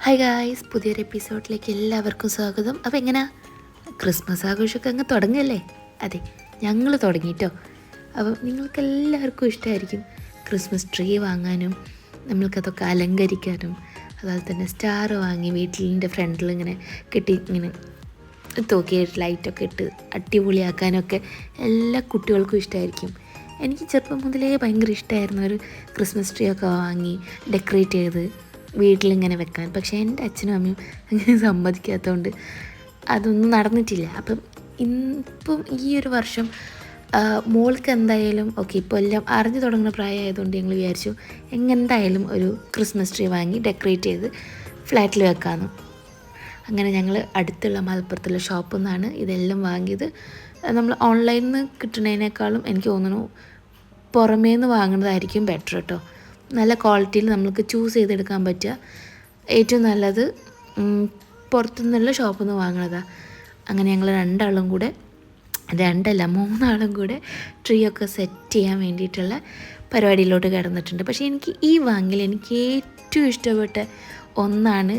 Hi guys പുതിയൊരു എപ്പിസോഡിലേക്ക് എല്ലാവർക്കും സ്വാഗതം. അപ്പോൾ എങ്ങനെയാ ക്രിസ്മസ് ആഘോഷമൊക്കെ അങ്ങ് തുടങ്ങല്ലേ? അതെ ഞങ്ങൾ തുടങ്ങിയിട്ടോ അപ്പം നിങ്ങൾക്ക് എല്ലാവർക്കും ഇഷ്ടമായിരിക്കും ക്രിസ്മസ് ട്രീ വാങ്ങാനും നമ്മൾക്കതൊക്കെ അലങ്കരിക്കാനും അതുപോലെ തന്നെ സ്റ്റാർ വാങ്ങി വീട്ടിലിന്റെ ഫ്രണ്ടിൽ ഇങ്ങനെ കെട്ടി ഇങ്ങനെ തൂക്കി ലൈറ്റൊക്കെ ഇട്ട് അടിപൊളിയാക്കാനൊക്കെ എല്ലാ കുട്ടികൾക്കും ഇഷ്ടമായിരിക്കും എനിക്ക് ചെറുപ്പം മുതലേ ഭയങ്കര ഇഷ്ടമായിരുന്നു ഒരു ക്രിസ്മസ് ട്രീ ഒക്കെ വാങ്ങി ഡെക്കറേറ്റ് ചെയ്ത് വീട്ടിലിങ്ങനെ വെക്കാൻ. പക്ഷേ എന്റെ അച്ഛനും അമ്മയും അങ്ങനെ സമ്മതിക്കാത്തതുകൊണ്ട് അതൊന്നും നടന്നിട്ടില്ല. അപ്പം ഇപ്പം ഈ ഒരു വർഷം മോൾക്ക് എന്തായാലും ഓക്കെ ഇപ്പോൾ എല്ലാം അറിഞ്ഞു തുടങ്ങുന്ന പ്രായമായതുകൊണ്ട് ഞങ്ങൾ വിചാരിച്ചു എങ്ങെന്തായാലും ഒരു ക്രിസ്മസ് ട്രീ വാങ്ങി ഡെക്കറേറ്റ് ചെയ്ത് ഫ്ലാറ്റിൽ വെക്കാമെന്ന് അങ്ങനെ ഞങ്ങൾ അടുത്തുള്ള മലപ്പുറത്തുള്ള ഷോപ്പിൽ നിന്നാണ് ഇതെല്ലാം വാങ്ങിയത്. നമ്മൾ ഓൺലൈനിൽ നിന്ന് കിട്ടുന്നതിനേക്കാളും എനിക്ക് തോന്നുന്നു പുറമേ നിന്ന് വാങ്ങുന്നതായിരിക്കും ബെറ്റർ കേട്ടോ നല്ല ക്വാളിറ്റിയിൽ നമ്മൾക്ക് ചൂസ് ചെയ്തെടുക്കാൻ പറ്റുക. ഏറ്റവും നല്ലത് പുറത്തുനിന്നുള്ള ഷോപ്പിൽ നിന്ന് വാങ്ങണതാണ് അങ്ങനെ ഞങ്ങൾ രണ്ടാളും കൂടെ രണ്ടല്ല മൂന്നാളും കൂടെ ട്രീ ഒക്കെ സെറ്റ് ചെയ്യാൻ വേണ്ടിയിട്ടുള്ള പരിപാടിയിലോട്ട് കിടന്നിട്ടുണ്ട്. പക്ഷേ എനിക്ക് ഈ വാങ്ങിൽ എനിക്ക് ഏറ്റവും ഇഷ്ടപ്പെട്ട ഒന്നാണ്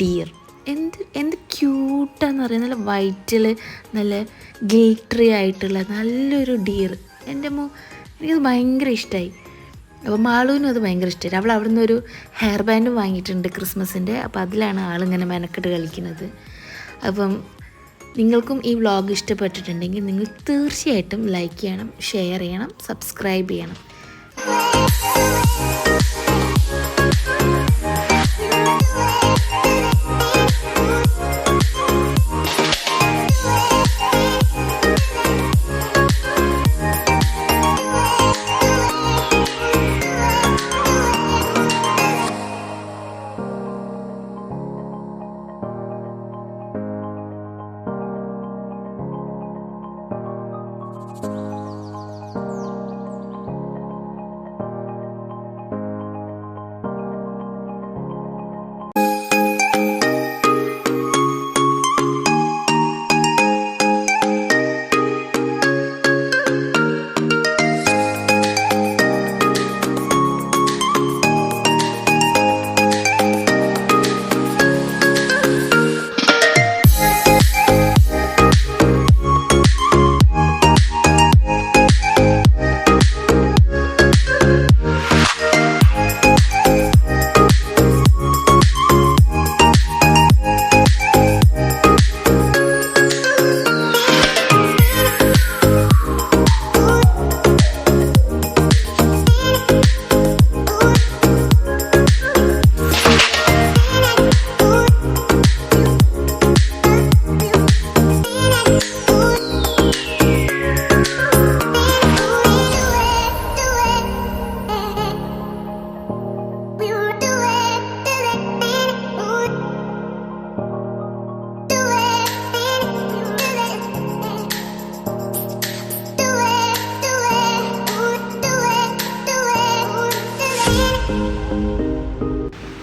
ഡിയർ എന്ത് എന്ത് ക്യൂട്ടാന്ന് പറയുന്നത് നല്ല വൈറ്റിൽ നല്ല ഗ്ലിറ്ററി ആയിട്ടുള്ള നല്ലൊരു ഡിയർ എന്റെ മോ എനിക്കത് ഭയങ്കര ഇഷ്ടമായി അപ്പോൾ മാളുവിനും അത് ഭയങ്കര ഇഷ്ടമായി അവൾ അവിടെ ഒരു ഹെയർ ബാൻഡും വാങ്ങിയിട്ടുണ്ട് ക്രിസ്മസിന്റെ. അപ്പോൾ അതിലാണ് ആളിങ്ങനെ മെനക്കെട്ട് കളിക്കുന്നത്. അപ്പം നിങ്ങൾക്കും ഈ വ്ളോഗ് ഇഷ്ടപ്പെട്ടിട്ടുണ്ടെങ്കിൽ നിങ്ങൾ തീർച്ചയായിട്ടും ലൈക്ക് ചെയ്യണം ഷെയർ ചെയ്യണം സബ്സ്ക്രൈബ് ചെയ്യണം.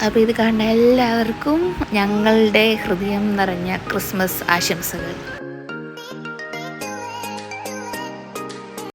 അപ്പോൾ ഇത് കാണുന്ന എല്ലാവർക്കും ഞങ്ങളുടെ ഹൃദയം നിറഞ്ഞ ക്രിസ്മസ് ആശംസകൾ.